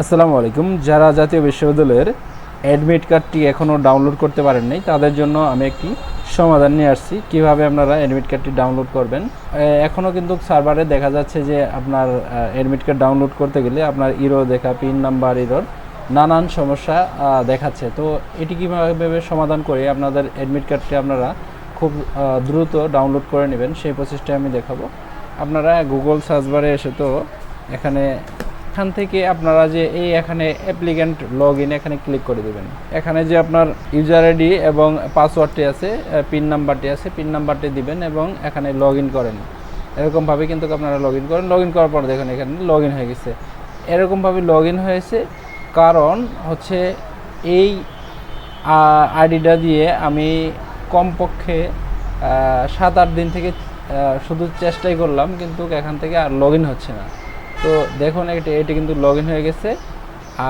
আসসালামু আলাইকুম। যারা জাতীয় বিশ্ববিদ্যালয়ের অ্যাডমিট কার্ডটি এখনও ডাউনলোড করতে পারেন নাই তাদের জন্য আমি একটি সমাধান নিয়ে আসছি। কীভাবে আপনারা অ্যাডমিট কার্ডটি ডাউনলোড করবেন? এখনও কিন্তু সার্ভারে দেখা যাচ্ছে যে আপনার অ্যাডমিট কার্ড ডাউনলোড করতে গেলে আপনার ইরো দেখা পিন নাম্বার ইরোর নানান সমস্যা দেখাচ্ছে। তো এটি কীভাবে সমাধান করে আপনাদের অ্যাডমিট কার্ডটি আপনারা খুব দ্রুত ডাউনলোড করে নেবেন, সেই প্রসেসটা আমি দেখাবো। আপনারা গুগল সার্চ বারে এসে তো এখানে এখান থেকে আপনারা যে এই এখানে অ্যাপ্লিক্যান্ট লগ ইন এখানে ক্লিক করে দেবেন। এখানে যে আপনার ইউজার আইডি এবং পাসওয়ার্ডটি আছে পিন নাম্বারটি আছে পিন নাম্বারটি দিবেন এবং এখানে লগ ইন করেন এরকমভাবে কিন্তু আপনারা লগ ইন করেন। লগ ইন করার পর দেখেন এখানে লগ ইন হয়ে গেছে। এরকমভাবে লগ ইন হয়েছে কারণ হচ্ছে এই আইডিটা দিয়ে আমি কমপক্ষে সাত আট দিন থেকে শুধু চেষ্টাই করলাম, কিন্তু এখান থেকে আর লগ ইন হচ্ছে না। তো দেখুন, এটি এটি কিন্তু লগ হয়ে গেছে।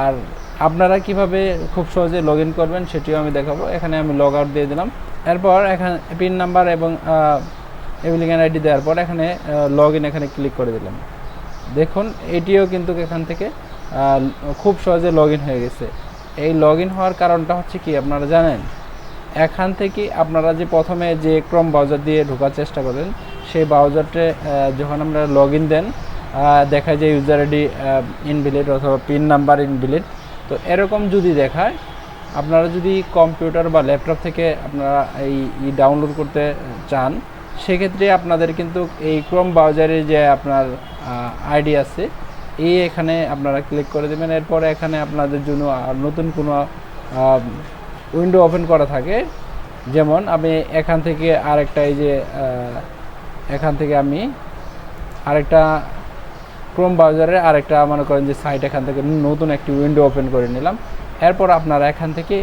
আর আপনারা কীভাবে খুব সহজে লগ করবেন সেটিও আমি দেখাবো। এখানে আমি লগ আউট দিয়ে দিলাম। এরপর এখানে পিন নাম্বার এবং অ্যাপ্লিকেন্ট আইডি দেওয়ার পর এখানে লগ এখানে ক্লিক করে দিলাম। দেখুন, এটিও কিন্তু এখান থেকে খুব সহজে লগ হয়ে গেছে। এই লগ হওয়ার কারণটা হচ্ছে কি আপনারা জানেন? এখান থেকে আপনারা যে প্রথমে যে ক্রম ব্রাউজার দিয়ে ঢোকার চেষ্টা করেন সেই ব্রাউজারটে যখন আমরা লগ দেন দেখায় যে ইউজার আইডি ইনভিলিড অথবা পিন নাম্বার ইনভিলিড তো এরকম যদি দেখায়, আপনারা যদি কম্পিউটার বা ল্যাপটপ থেকে আপনারা এই ডাউনলোড করতে চান, সেক্ষেত্রে আপনাদের কিন্তু এই ক্রোম ব্রাউজারে যে আপনার আইডি আছে, এই এখানে আপনারা ক্লিক করে দেবেন। এরপরে এখানে আপনাদের জন্য নতুন কোনো উইন্ডো ওপেন করা থাকে। যেমন আমি এখান থেকে আরেকটা এই যে এখান থেকে আমি আরেকটা ক্রোম ব্রাউজারের আরেকটা মনে করেন যে সাইট এখান থেকে নতুন একটি উইন্ডো ওপেন করে নিলাম। এরপর আপনারা এখান থেকে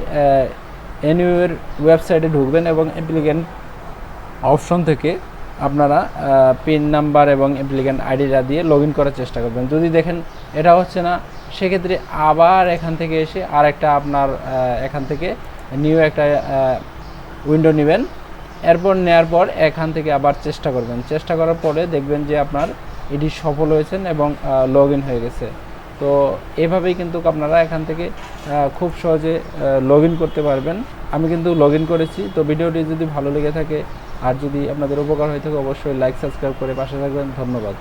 এনইউর ওয়েবসাইটে ঢুকবেন এবং অ্যাপ্লিকেন্ট অপশন থেকে আপনারা পিন নাম্বার এবং অ্যাপ্লিকেন্ট আইডিটা দিয়ে লগ করার চেষ্টা করবেন। যদি দেখেন এটা হচ্ছে না, সেক্ষেত্রে আবার এখান থেকে এসে আরেকটা আপনার এখান থেকে নিউ একটা উইন্ডো নেবেন। এরপর নেওয়ার পর এখান থেকে আবার চেষ্টা করবেন। চেষ্টা করার পরে দেখবেন যে আপনার এটি সফল হয়েছেন এবং লগ ইন হয়ে গেছে। তো এভাবেই কিন্তু আপনারা এখান থেকে খুব সহজে লগ করতে পারবেন। আমি কিন্তু লগ করেছি, তো ভিডিওটি যদি ভালো লেগে থাকে, আর যদি আপনাদের উপকার হয়ে থাকে, অবশ্যই লাইক সাবস্ক্রাইব করে পাশে থাকবেন। ধন্যবাদ।